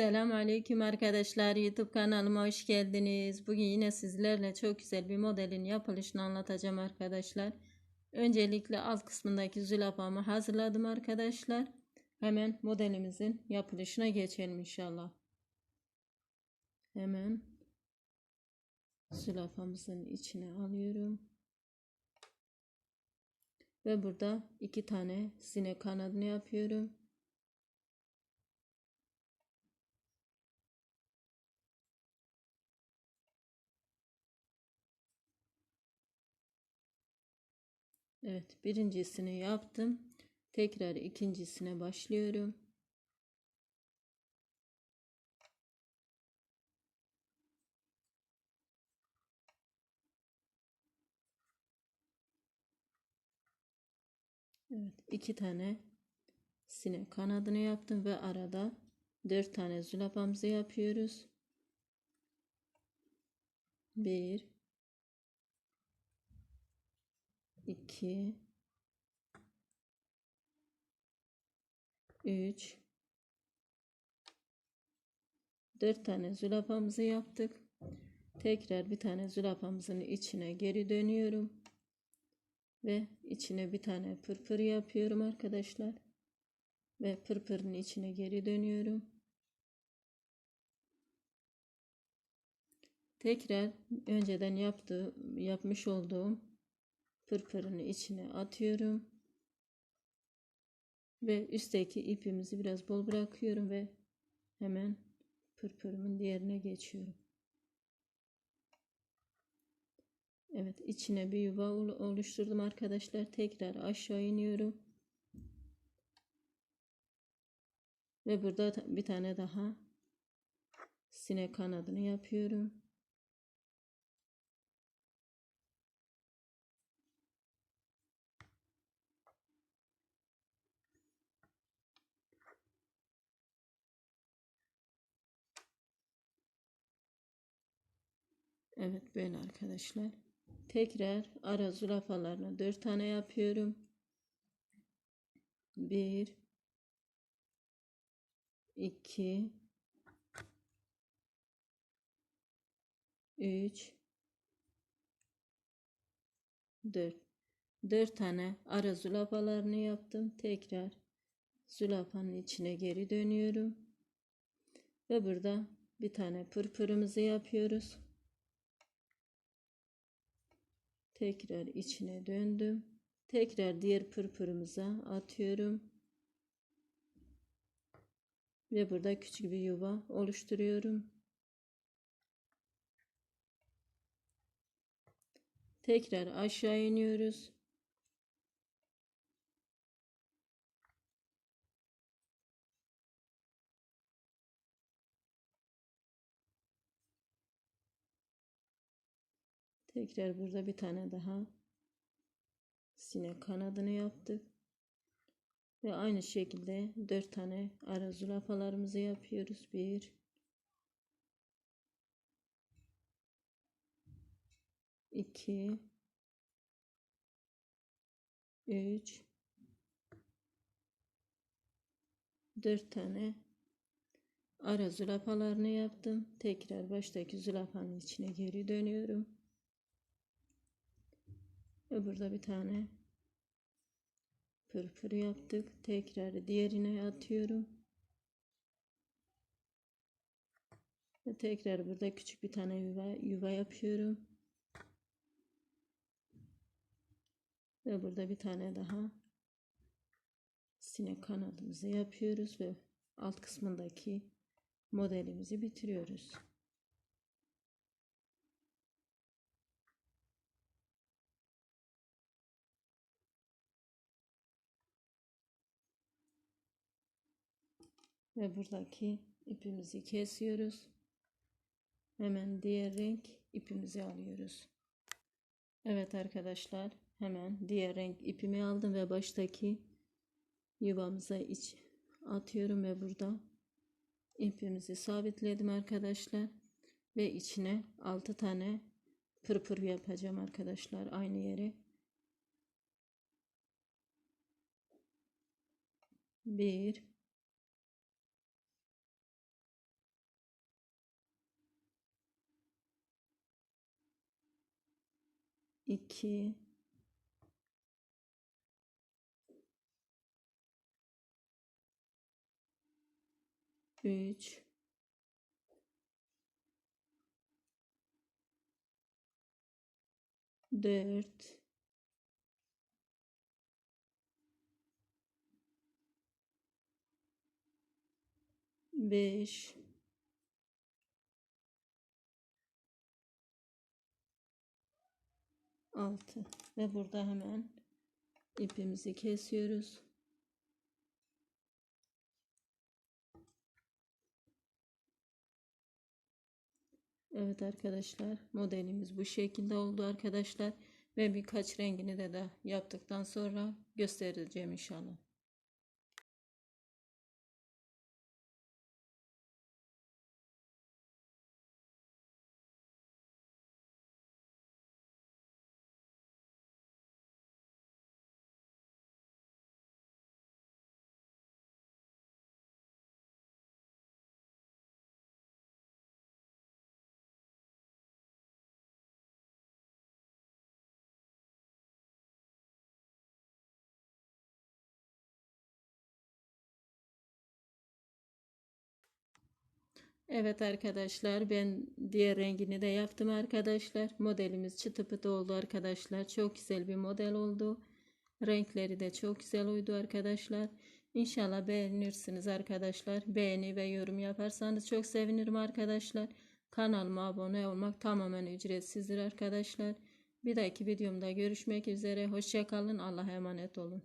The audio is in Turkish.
Selam aleyküm arkadaşlar. YouTube kanalıma hoş geldiniz. Bugün yine sizlerle çok güzel bir modelin yapılışını anlatacağım arkadaşlar. Öncelikle alt kısmındaki zülafamı hazırladım arkadaşlar. Hemen modelimizin yapılışına geçelim inşallah. Hemen zülafamızın içine alıyorum. Ve burada iki tane sinek kanadını yapıyorum. Evet birincisini yaptım. Tekrar ikincisine başlıyorum. Evet iki tane sinek kanadını yaptım ve arada dört tane zülafamızı yapıyoruz. Bir 2 3 4 tane zülafamızı yaptık. Tekrar bir tane zülafamızın içine geri dönüyorum. Ve içine bir tane pırpır yapıyorum arkadaşlar. Ve pırpırın içine geri dönüyorum. Tekrar önceden yaptığı, yapmış olduğum pırpırını içine atıyorum. Ve üstteki ipimizi biraz bol bırakıyorum ve hemen pırpırımın diğerine geçiyorum. Evet içine bir yuva oluşturdum arkadaşlar. Tekrar aşağı iniyorum. Ve burada bir tane daha sinek kanadını yapıyorum. Evet böyle arkadaşlar. Tekrar ara zürafalarına 4 tane yapıyorum. 1 2 3 4 4 tane ara zülafalarını yaptım. Tekrar zülafanın içine geri dönüyorum. Ve burada bir tane pırpırımızı yapıyoruz. Tekrar içine döndüm. Tekrar diğer pırpırımıza atıyorum. Ve burada küçük bir yuva oluşturuyorum. Tekrar aşağı iniyoruz. Tekrar burada bir tane daha sinek kanadını yaptık. Ve aynı şekilde dört tane ara zürafalarımızı yapıyoruz. Bir, iki, üç, dört tane ara zürafalarını yaptım. Tekrar baştaki zürafanın içine geri dönüyorum. Burada bir tane pırpır yaptık. Tekrar diğerine atıyorum. Ve tekrar burada küçük bir tane yuva, yuva yapıyorum. Ve burada bir tane daha sinek kanadımızı yapıyoruz ve alt kısmındaki modelimizi bitiriyoruz. Ve buradaki ipimizi kesiyoruz. Hemen diğer renk ipimizi alıyoruz. Evet arkadaşlar hemen diğer renk ipimi aldım ve baştaki yuvamıza iç atıyorum ve burada ipimizi sabitledim arkadaşlar ve içine 6 tane pırpır yapacağım arkadaşlar aynı yere 1 2 3 4 5 6 ve burada hemen ipimizi kesiyoruz. Evet arkadaşlar modelimiz bu şekilde oldu arkadaşlar ve birkaç rengini de de yaptıktan sonra göstereceğim inşallah. Evet arkadaşlar ben diğer rengini de yaptım arkadaşlar. Modelimiz çıtı pıtı oldu arkadaşlar. Çok güzel bir model oldu. Renkleri de çok güzel uydu arkadaşlar. İnşallah beğenirsiniz arkadaşlar. Beğeni ve yorum yaparsanız çok sevinirim arkadaşlar. Kanalıma abone olmak tamamen ücretsizdir arkadaşlar. Bir dahaki videomda görüşmek üzere. Hoşçakalın. Allah'a emanet olun.